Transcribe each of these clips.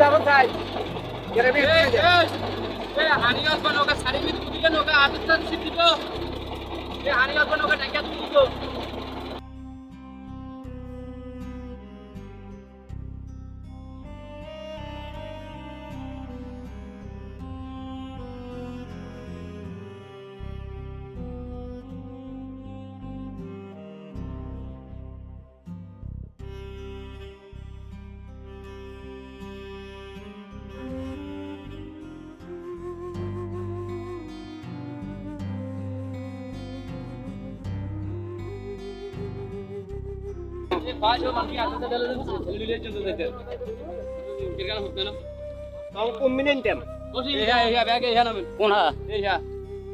যাব চাই গ্রামে আর তুমি যাব। হানি গল্প নৌকা সারি দিলে নৌকা, আদর সিট দিব এ হানি গল্প নৌকা তুলি দিব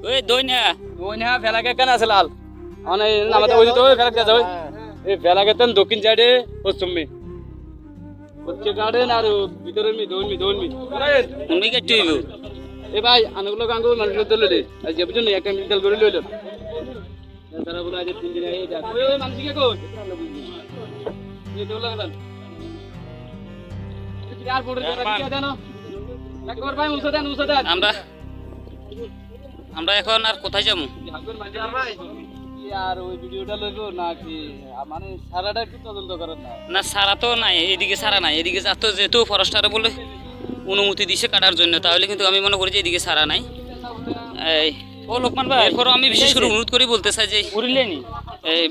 ওই দই না ওই না ফেলাকে কেন আছে লাল মানে নামাতে ওই তো ফেলাকে যাও এই ফেলাকে তেন দক্ষিণ সাইডে পশ্চিম মে পশ্চিম গার্ডেন আর ভিতরে মি দৌড় মি দৌড় মি তুমি কেটে হইব এ ভাই আনুগুলো গাঙ্গু মানুষ তো লইলে আর যে বুঝুন একটা মিটাল করে লইল তারা বলে আজ তিন দিন এই যা ওই মানুষ কে কই আমরা আমরা এখন আর কোথায় যাব? আর ওই ভিডিওটা লইব? নাকি মানে সারাটা একটু তদন্ত করেন না? না সারা তো নাই এদিকে সারা নাই। এদিকে তো যেহেতু ফরেস্টারে বলে অনুমতি দিছে কাটার জন্য তাহলে কিন্তু আমি মনে করি যে এদিকে সারা নাই। এই ও লোকমান ভাই। এরপরও আমি বিশেষ করে অনুরোধ করে বলতে চাই যে এই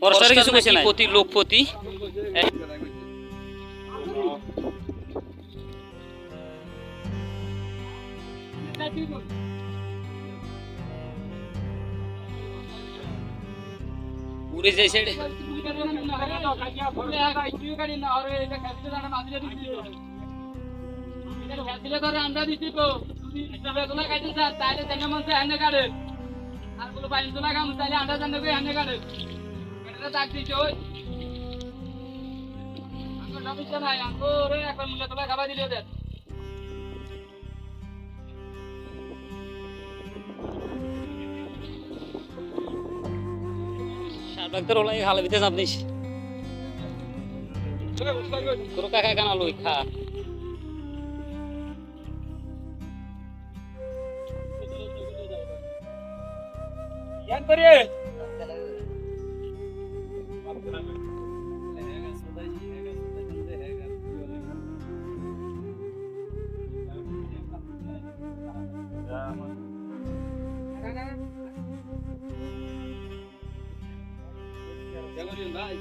ফরেস্টারে কিছু? প্রতি লোক প্রতি উড়ে যাই সাইডে। আমরা দিচ্ছি তো বেতনা খাইছেন স্যার তাইলে তেনে মন সে হান্নে কাটে। আরগুলো পাইন তো লাগাম তাইলে আন্ডা কই হান্নে কাটে এটা ডাক দিছে ওই। সমস্যা নাই আঙ্গুর ওই একবার মুলে তোলা খাবার দিলে দেন শাহবাগ তোর ওলাই হালে দিতে আপনি তোর কাকা কানা লই খা। জ্ঞান করি ভাই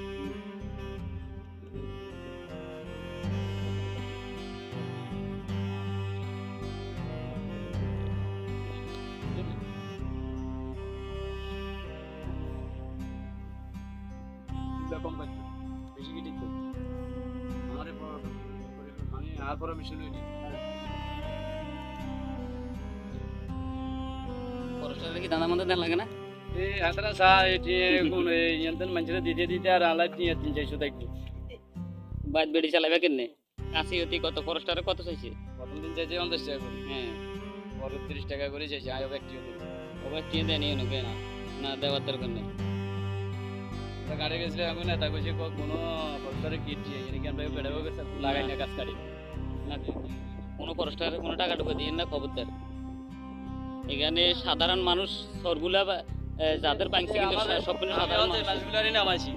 এরকম করছে বেশি কি ঠিক আমারে আমি আর পরে মিশন ফরেস্টারে কি দানা দেন লাগে না? কোন বেড়ি চালাবে কেনে কাশি অতি কত কত চাইছে প্রথম দিন চাইছে পঞ্চাশ টাকা করে হ্যাঁ পরে তিরিশ টাকা করে চাইছে আয় ব্যক্তি দেয়নি না না দেওয়ার দরকার নেই গাড়ি গেছিল কইছে কোনো কিট দিয়ে এনে কেন ভাই বেড়াবো গেছে লাগাই না কাটি না কোনো কোনো টাকা ঢুকে দিয়ে না খবরদার এখানে সাধারণ মানুষ সরগুলা যাদের পাইছে কিন্তু সা- সব কিন্তু সাধারণ নামাইছি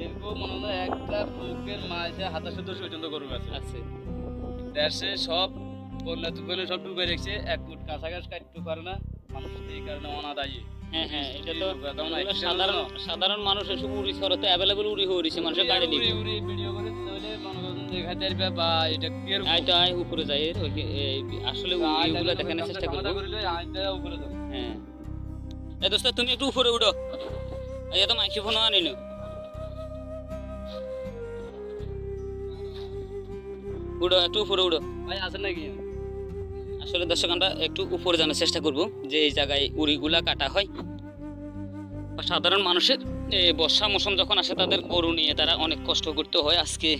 এরকম মনে হয় একটা লোকের মাঝে হাতা সত্তর পর্যন্ত গরু আছে আছে। দেশে সব বন্যা তুফানে সব ডুবে রেখেছে এক ফুট কাঁচা গাছ কাটতে পারে না মানুষ এই কারণে অনাদায়ী। হ্যাঁ হ্যাঁ এটা তো তেমন এগুলো accident সাধারণ সাধারণ মানুষ এসব উড়ি শহরতে অ্যাভেলেবল উড়ি হয়ে উড়িছে মানুষের গাড়ি নিয়ে উড়ি উড়ি ভিডিও করে দিতে হলে দেখাতে পারবে বা এটা কের আয় তো আয় উপরে যাই আসলে দেখানোর চেষ্টা করব। উপরে যাও হ্যাঁ। এই দোস্ত তুমি একটু উপরে উঠো। এই তো মাইক্রোফোন আনি নো। উঠো একটু উপরে উঠো। ভাই আছেন নাকি? আসলে দর্শক আমরা একটু উপরে জানার চেষ্টা করব যে এই জায়গায় উড়িগুলা কাটা হয়। সাধারণ মানুষের এ, বর্ষা মৌসুম যখন আসে তাদের গরু নিয়ে তারা অনেক কষ্ট করতে হয় আজকে।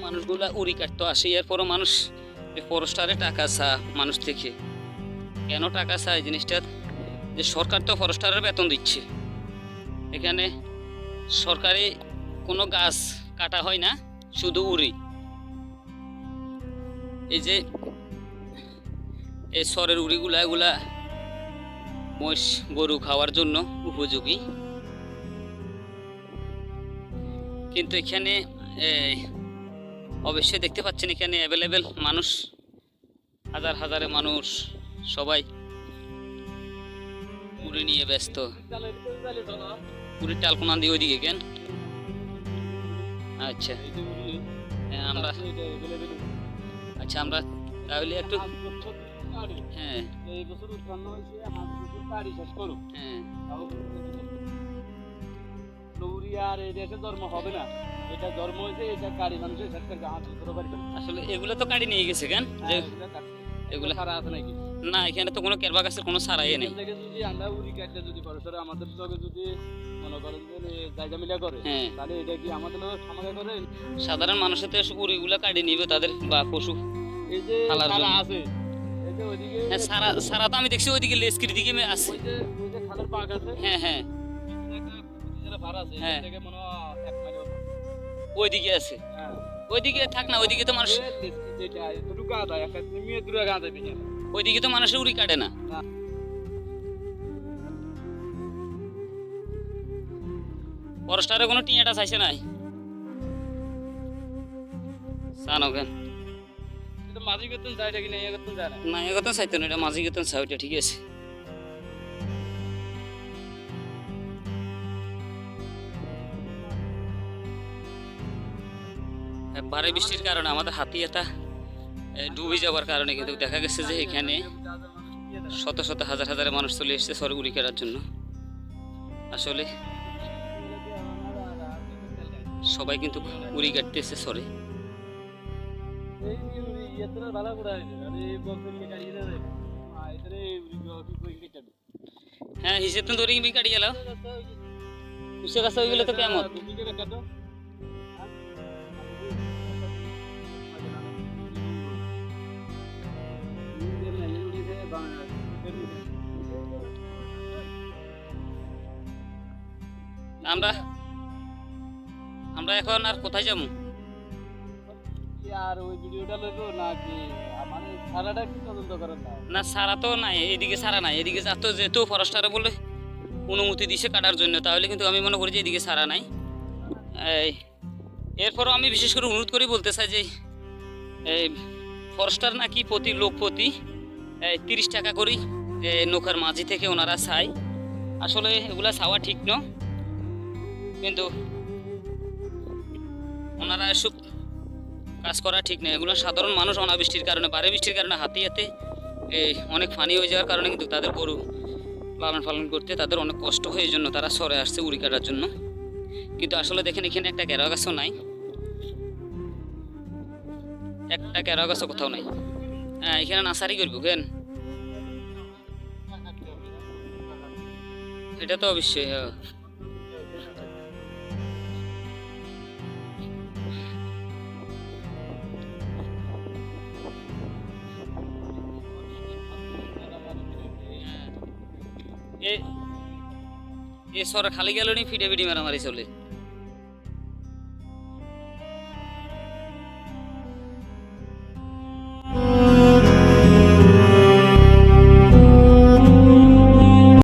মানুষগুলা উড়ি কাটতে আসে এরপরও মানুষ ফরেস্টারে টাকা চা মানুষ থেকে। কেন টাকা চায় জিনিসটা যে সরকার তো ফরেস্টারের বেতন দিচ্ছে। এখানে সরকারি কোনো গাছ কাটা হয় না, শুধু উড়ি। এই যে এই সরের উড়িগুলা, এগুলা মহিষ, গরু খাওয়ার জন্য উপযোগী। কিন্তু এখানে অবশ্যই দেখতে পাচ্ছেন এখানে অ্যাভেলেবেল মানুষ, হাজার হাজারে মানুষ। সবাই উড়ি নিয়ে ব্যস্ত। উড়ির টালকোনা দিয়ে ওইদিকে কেন? আচ্ছা। হ্যাঁ, আমরা আচ্ছা আমরা তাহলে একটু হ্যাঁ। হ্যাঁ। আসলে এগুলো তো কাটি নিয়ে গেছে কেন? এগুলো সারা আছে নাকি না এখানে তো কোনো কেরবা গাছের কোনো সারাই নেই। যদি আমরা উড়ি যদি আমাদের লগে যদি মনে করেন যে জায়গা মিলা করে হ্যাঁ। তাহলে এটা কি আমাদের লগে করে? সাধারণ মানুষের তো উড়িগুলা কাটি নিবে তাদের বা পশু এই যে আছে এই যে ওইদিকে হ্যাঁ সারা সারা তো আমি দেখছি ওইদিকে লেস্কির দিকে আছে। ওই যে ওই যে খালের পাক আছে হ্যাঁ হ্যাঁ। হ্যাঁ। ওইদিকে আছে। হ্যাঁ। ওইদিকে থাক না ওইদিকে তো মানুষ যেটা একটা দূরে ওইদিকে তো মানুষের উড়ি কাটে না। ফরেস্টারে কোনো টিয়াটা চাইছে নাই? মাঝি কি না করতেন যায় না? না এগোতেন চাইতো না এটা মাঝি গেতেন চাই ঠিক আছে। ভারী বৃষ্টির কারণে আমাদের হাতি এটা ডুবে যাওয়ার কারণে কিন্তু দেখা গেছে যে এখানে শত শত হাজার হাজার মানুষ চলে এসেছে সরে উড়ি কেনার জন্য। আসলে সবাই কিন্তু উড়ি কাটতে এসে সরে হ্যাঁ হিসেব তো ধরে বি কাটি গেল কুসে কাছে হয়ে গেলে তো কেমন? আমরা? আমরা এখন আর কোথায় যাব? আর ওই ভিডিওটা লইবো নাকি? মানে সারাটা কি তদন্ত করেন না সারা তো নাই এদিকে সারা নাই। এদিকে তো যেহেতু ফরেস্টারে বলে অনুমতি দিছে কাটার জন্য তাহলে কিন্তু আমি মনে করি যে এদিকে সারা নাই। এই এরপরও আমি বিশেষ করে অনুরোধ করি বলতে চাই যে এই ফরেস্টার নাকি প্রতি লোক প্রতি তিরিশ টাকা করি নৌকার মাঝি থেকে ওনারা চাই আসলে এগুলা চাওয়া ঠিক ন? কিন্তু ওনারা এসব কাজ করা ঠিক নয় এগুলো সাধারণ মানুষ অনাবৃষ্টির কারণে বারে বৃষ্টির কারণে হাতে হাতে এই অনেক ফানি হয়ে যাওয়ার কারণে কিন্তু তাদের গরু লালন পালন করতে তাদের অনেক কষ্ট হয়, এই জন্য তারা সরে আসছে উড়ি কাটার জন্য। কিন্তু আসলে দেখেন, এখানে একটা কেরা গাছও নাই। একটা কেরা গাছও কোথাও নাই। হ্যাঁ এখানে নাসারি করব, কেন? এটা তো অবশ্যই হ্যাঁ। এ সর খালি গেল নি ফিটে ফিটে মারামারি চলে।